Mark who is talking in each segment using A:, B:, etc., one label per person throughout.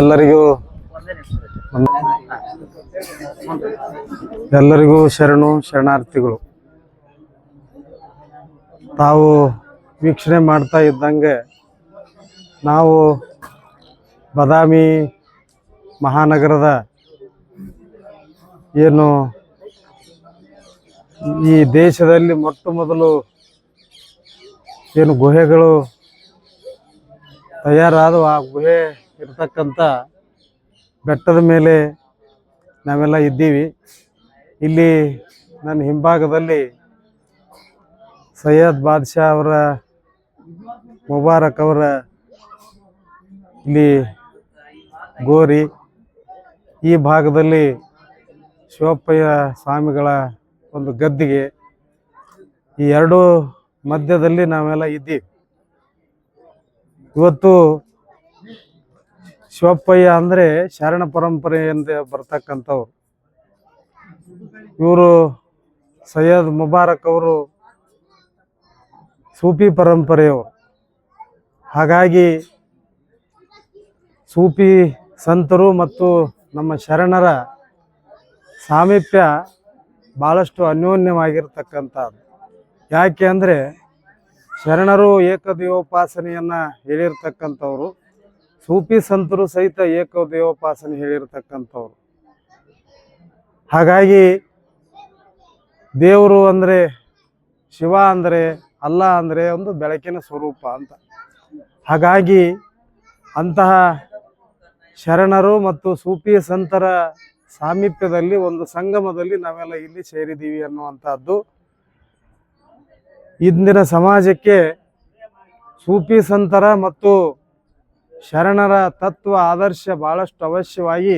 A: ಎಲ್ಲರಿಗೂ ಎಲ್ಲರಿಗೂ ಶರಣು ಶರಣಾರ್ಥಿಗಳು. ತಾವು ವೀಕ್ಷಣೆ ಮಾಡ್ತಾ ಇದ್ದಂಗೆ ನಾವು ಬದಾಮಿ ಮಹಾನಗರದ ಏನು ಈ ದೇಶದಲ್ಲಿ ಮೊಟ್ಟ ಮೊದಲು ಏನು ಗುಹೆಗಳು ತಯಾರಾದವು ಆ ಗುಹೆ ಇರ್ತಕ್ಕಂಥ ಬೆಟ್ಟದ ಮೇಲೆ ನಾವೆಲ್ಲ ಇದ್ದೀವಿ. ಇಲ್ಲಿ ನನ್ನ ಹಿಂಭಾಗದಲ್ಲಿ ಸೈಯದ್ ಬಾದ್ಶಾ ಅವರ, ಮುಬಾರಕ್ ಅವರ ಇಲ್ಲಿ ಗೋರಿ. ಈ ಭಾಗದಲ್ಲಿ ಶಿವಪ್ಪಯ್ಯ ಸ್ವಾಮಿಗಳ ಒಂದು ಗದ್ದಿಗೆ ಈ ಎರಡು ಮಧ್ಯದಲ್ಲಿ ನಾವೆಲ್ಲ ಇದ್ದೀವಿ. ಇವತ್ತು ಶಿವಪ್ಪಯ್ಯ ಅಂದರೆ ಶರಣ ಪರಂಪರೆಯಿಂದ ಬರ್ತಕ್ಕಂಥವ್ರು. ಇವರು ಸೈಯದ್ ಮುಬಾರಕ್ ಅವರು ಸೂಫಿ ಪರಂಪರೆಯವರು. ಹಾಗಾಗಿ ಸೂಫಿ ಸಂತರು ಮತ್ತು ನಮ್ಮ ಶರಣರ ಸಾಮೀಪ್ಯ ಭಾಳಷ್ಟು ಅನ್ಯೋನ್ಯವಾಗಿರ್ತಕ್ಕಂಥದ್ದು. ಯಾಕೆ ಅಂದರೆ ಶರಣರು ಏಕದೇವೋಪಾಸನೆಯನ್ನು ಹೇಳಿರ್ತಕ್ಕಂಥವ್ರು. ಸೂಫಿ ಸಂತರು ಸಹಿತ ಏಕದೇವೋಪಾಸನೆ ಹೇಳಿರ್ತಕ್ಕಂಥವ್ರು. ಹಾಗಾಗಿ ದೇವರು ಅಂದರೆ ಶಿವ ಅಂದರೆ ಅಲ್ಲ ಅಂದರೆ ಒಂದು ಬೆಳಕಿನ ಸ್ವರೂಪ ಅಂತ. ಹಾಗಾಗಿ ಅಂತಹ ಶರಣರು ಮತ್ತು ಸೂಫಿ ಸಂತರ ಸಾಮೀಪ್ಯದಲ್ಲಿ ಒಂದು ಸಂಗಮದಲ್ಲಿ ನಾವೆಲ್ಲ ಇಲ್ಲಿ ಸೇರಿದ್ದೀವಿ ಅನ್ನುವಂಥದ್ದು ಇಂದಿನ ಸಮಾಜಕ್ಕೆ ಸೂಫಿ ಸಂತರ ಮತ್ತು ಶರಣರ ತತ್ವ, ಆದರ್ಶ ಭಾಳಷ್ಟು ಅವಶ್ಯವಾಗಿ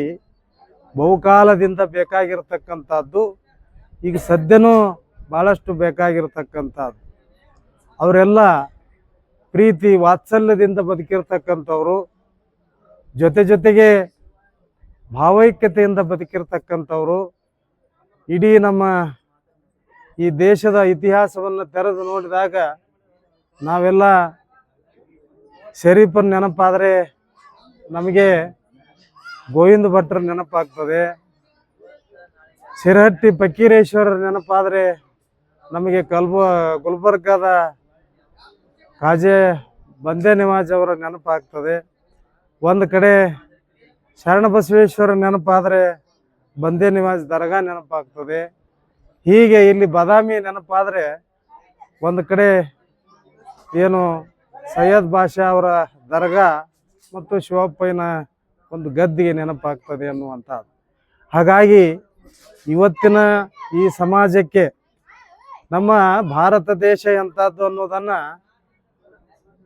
A: ಬಹುಕಾಲದಿಂದ ಬೇಕಾಗಿರತಕ್ಕಂಥದ್ದು. ಈಗ ಸದ್ಯನೂ ಭಾಳಷ್ಟು ಬೇಕಾಗಿರತಕ್ಕಂಥದ್ದು. ಅವರೆಲ್ಲ ಪ್ರೀತಿ, ವಾತ್ಸಲ್ಯದಿಂದ ಬದುಕಿರ್ತಕ್ಕಂಥವ್ರು. ಜೊತೆ ಜೊತೆಗೆ ಭಾವೈಕ್ಯತೆಯಿಂದ ಬದುಕಿರ್ತಕ್ಕಂಥವ್ರು. ಇಡೀ ನಮ್ಮ ಈ ದೇಶದ ಇತಿಹಾಸವನ್ನು ತೆರೆದು ನೋಡಿದಾಗ ನಾವೆಲ್ಲ ಶರೀಫನ್ ನೆನಪಾದರೆ ನಮಗೆ ಗೋವಿಂದ ಭಟ್ರ ನೆನಪಾಗ್ತದೆ. ಶಿರಹಟ್ಟಿ ಫಕೀರೇಶ್ವರರ ನೆನಪಾದರೆ ನಮಗೆ ಕಲ್ಬ, ಗುಲ್ಬರ್ಗದ ಕಾಜೆ ಬಂದೇ ನಿವಾಜ್ ಅವರ ನೆನಪಾಗ್ತದೆ. ಒಂದು ಕಡೆ ಶರಣ ಬಸವೇಶ್ವರ ನೆನಪಾದರೆ ಬಂದೇ ನಿವಾಜ್ ದರ್ಗಾ ನೆನಪಾಗ್ತದೆ. ಹೀಗೆ ಇಲ್ಲಿ ಬಾದಾಮಿ ನೆನಪಾದರೆ ಒಂದು ಕಡೆ ಏನು ಸೈಯದ್ ಬಾಷಾ ಅವರ ದರ್ಗಾ ಮತ್ತು ಶಿವಪ್ಪಯ್ಯನ ಒಂದು ಗದ್ದಿಗೆ ನೆನಪಾಗ್ತದೆ ಅನ್ನುವಂಥದ್ದು. ಹಾಗಾಗಿ ಇವತ್ತಿನ ಈ ಸಮಾಜಕ್ಕೆ ನಮ್ಮ ಭಾರತ ದೇಶ ಎಂಥದ್ದು ಅನ್ನೋದನ್ನು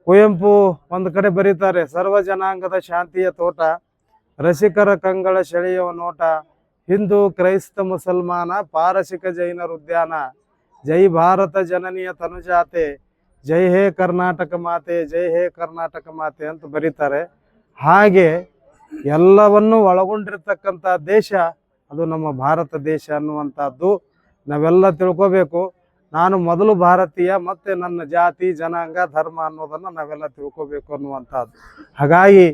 A: ಕುವೆಂಪು ಒಂದು ಕಡೆ ಬರೀತಾರೆ, ಸರ್ವ ಜನಾಂಗದ ಶಾಂತಿಯ ತೋಟ, ರಸಿಕರ ಕಂಗಳ ಸೆಳೆಯುವ ನೋಟ ಹಿಂದೂ, ಕ್ರೈಸ್ತ, ಮುಸಲ್ಮಾನ, ಪಾರಸಿಕ ಜೈನರ ಉದ್ಯಾನ ಜೈ ಭಾರತ ಜನನಿಯ ತನುಜಾತೆ, ಜೈ ಹೇ ಕರ್ನಾಟಕ ಮಾತೆ, ಜೈ ಹೇ ಕರ್ನಾಟಕ ಮಾತೆ ಅಂತ ಬರೀತಾರೆ. ಹಾಗೆ ಎಲ್ಲವನ್ನು ಒಳಗೊಂಡಿರ್ತಕ್ಕಂಥ ದೇಶ ಅದು ನಮ್ಮ ಭಾರತ ದೇಶ ಅನ್ನುವಂಥದ್ದು. ನಾವೆಲ್ಲ ತಿಳ್ಕೋಬೇಕು. ನಾನು ಮೊದಲು ಭಾರತೀಯ, ಮತ್ತು ನನ್ನ ಜಾತಿ, ಜನಾಂಗ, ಧರ್ಮ ಅನ್ನೋದನ್ನು ನಾವೆಲ್ಲ ತಿಳ್ಕೋಬೇಕು ಅನ್ನುವಂಥದ್ದು. ಹಾಗಾಗಿ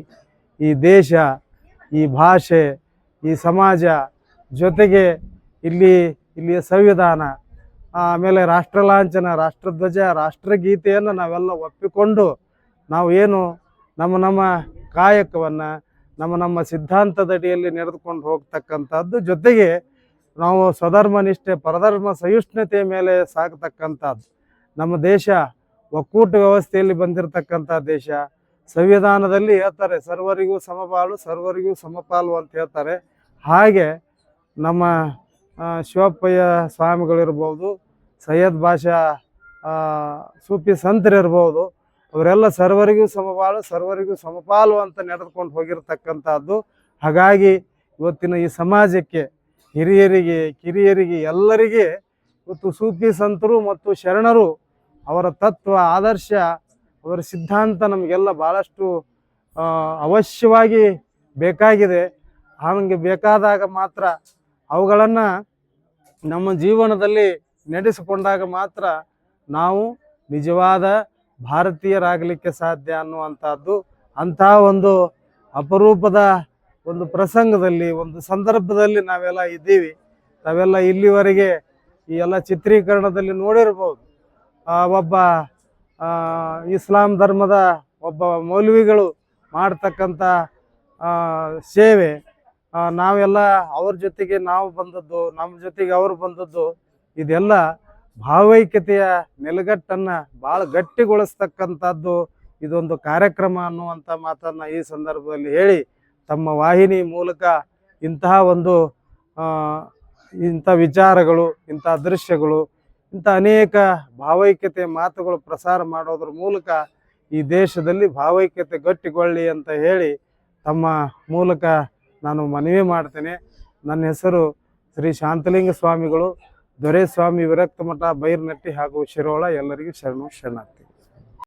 A: ಈ ದೇಶ, ಈ ಭಾಷೆ, ಈ ಸಮಾಜ ಜೊತೆಗೆ ಇಲ್ಲಿ ಇಲ್ಲಿಯ ಸಂವಿಧಾನ, ಆಮೇಲೆ ರಾಷ್ಟ್ರ ಲಾಂಛನ ರಾಷ್ಟ್ರಧ್ವಜ ರಾಷ್ಟ್ರಗೀತೆಯನ್ನು ನಾವೆಲ್ಲ ಒಪ್ಪಿಕೊಂಡು ನಾವು ಏನು ನಮ್ಮ ನಮ್ಮ ಕಾಯಕವನ್ನು, ನಮ್ಮ ನಮ್ಮ ಸಿದ್ಧಾಂತದಡಿಯಲ್ಲಿ ನಡೆದುಕೊಂಡು ಹೋಗ್ತಕ್ಕಂಥದ್ದು, ಜೊತೆಗೆ ನಾವು ಸ್ವಧರ್ಮ ನಿಷ್ಠೆ, ಪರಧರ್ಮ ಸಹಿಷ್ಣುತೆಯ ಮೇಲೆ ಸಾಗತಕ್ಕಂಥದ್ದು. ನಮ್ಮ ದೇಶ ಒಕ್ಕೂಟ ವ್ಯವಸ್ಥೆಯಲ್ಲಿ ಬಂದಿರತಕ್ಕಂಥ ದೇಶ. ಸಂವಿಧಾನದಲ್ಲಿ ಹೇಳ್ತಾರೆ, ಸರ್ವರಿಗೂ ಸಮಪಾಲು ಸರ್ವರಿಗೂ ಸಮಪಾಲು ಅಂತ ಹೇಳ್ತಾರೆ. ಹಾಗೆ ನಮ್ಮ ಶಿವಪ್ಪಯ್ಯ ಸ್ವಾಮಿಗಳಿರ್ಬೋದು, ಸೈಯದ್ ಭಾಷಾ ಸೂಫಿ ಸಂತರಿರ್ಬೋದು ಅವರೆಲ್ಲ ಸರ್ವರಿಗೂ ಸಮಪಾಲು ಸರ್ವರಿಗೂ ಸಮಪಾಲು ಅಂತ ನಡೆದುಕೊಂಡು ಹೋಗಿರ್ತಕ್ಕಂಥದ್ದು. ಹಾಗಾಗಿ ಇವತ್ತಿನ ಈ ಸಮಾಜಕ್ಕೆ ಹಿರಿಯರಿಗೆ, ಕಿರಿಯರಿಗೆ, ಎಲ್ಲರಿಗೆ ಇವತ್ತು ಸೂಫಿ ಸಂತರು ಮತ್ತು ಶರಣರು ಅವರ ತತ್ವ, ಆದರ್ಶ, ಅವರ ಸಿದ್ಧಾಂತ ನಮಗೆಲ್ಲ ಭಾಳಷ್ಟು ಅವಶ್ಯವಾಗಿ ಬೇಕಾಗಿದೆ. ಹಾಗೆ ಬೇಕಾದಾಗ ಮಾತ್ರ ಅವುಗಳನ್ನು ನಮ್ಮ ಜೀವನದಲ್ಲಿ ನಡೆಸಿಕೊಂಡಾಗ ಮಾತ್ರ ನಾವು ನಿಜವಾದ ಭಾರತೀಯರಾಗಲಿಕ್ಕೆ ಸಾಧ್ಯ ಅನ್ನುವಂಥದ್ದು ಅಂತಹ ಒಂದು ಅಪರೂಪದ ಒಂದು ಪ್ರಸಂಗದಲ್ಲಿ, ಒಂದು ಸಂದರ್ಭದಲ್ಲಿ ನಾವೆಲ್ಲ ಇದ್ದೀವಿ. ತಾವೆಲ್ಲ ಇಲ್ಲಿವರೆಗೆ ಈ ಎಲ್ಲ ಚಿತ್ರೀಕರಣದಲ್ಲಿ ನೋಡಿರ್ಬೋದು. ಒಬ್ಬ ಇಸ್ಲಾಂ ಧರ್ಮದ ಒಬ್ಬ ಮೌಲ್ವಿಗಳು ಮಾಡ್ತಕ್ಕಂಥ ಸೇವೆ. ನಾವೆಲ್ಲ ಅವ್ರ ಜೊತೆಗೆ ನಾವು ಬಂದದ್ದು ನಮ್ಮ ಜೊತೆಗೆ ಅವರು ಬಂದದ್ದು, ಇದೆಲ್ಲ ಭಾವೈಕ್ಯತೆಯ ನೆಲೆಗಟ್ಟನ್ನು ಭಾಳ ಗಟ್ಟಿಗೊಳಿಸ್ತಕ್ಕಂಥದ್ದು ಇದೊಂದು ಕಾರ್ಯಕ್ರಮ ಅನ್ನುವಂಥ ಮಾತನ್ನು ಈ ಸಂದರ್ಭದಲ್ಲಿ ಹೇಳಿ ತಮ್ಮ ವಾಹಿನಿ ಮೂಲಕ ಇಂತಹ ಒಂದು ಇಂಥ ವಿಚಾರಗಳು, ಇಂಥ ದೃಶ್ಯಗಳು, ಇಂಥ ಅನೇಕ ಭಾವೈಕ್ಯತೆ ಮಾತುಗಳು ಪ್ರಸಾರ ಮಾಡೋದ್ರ ಮೂಲಕ ಈ ದೇಶದಲ್ಲಿ ಭಾವೈಕ್ಯತೆ ಗಟ್ಟಿಗೊಳ್ಳಿ ಅಂತ ಹೇಳಿ ತಮ್ಮ ಮೂಲಕ ನಾನು ಮನವಿ ಮಾಡ್ತೇನೆ. ನನ್ನ ಹೆಸರು ಶ್ರೀ ಶಾಂತಲಿಂಗ ಸ್ವಾಮಿಗಳು. ದೊರೆಸ್ವಾಮಿ ವಿರಕ್ತ ಮಠ ಬೈರ್ನಟ್ಟಿ ಹಾಗೂ ಶಿರೋಳ ಎಲ್ಲರಿಗೂ ಶರಣು ಶರಣಾರ್ಥಿ.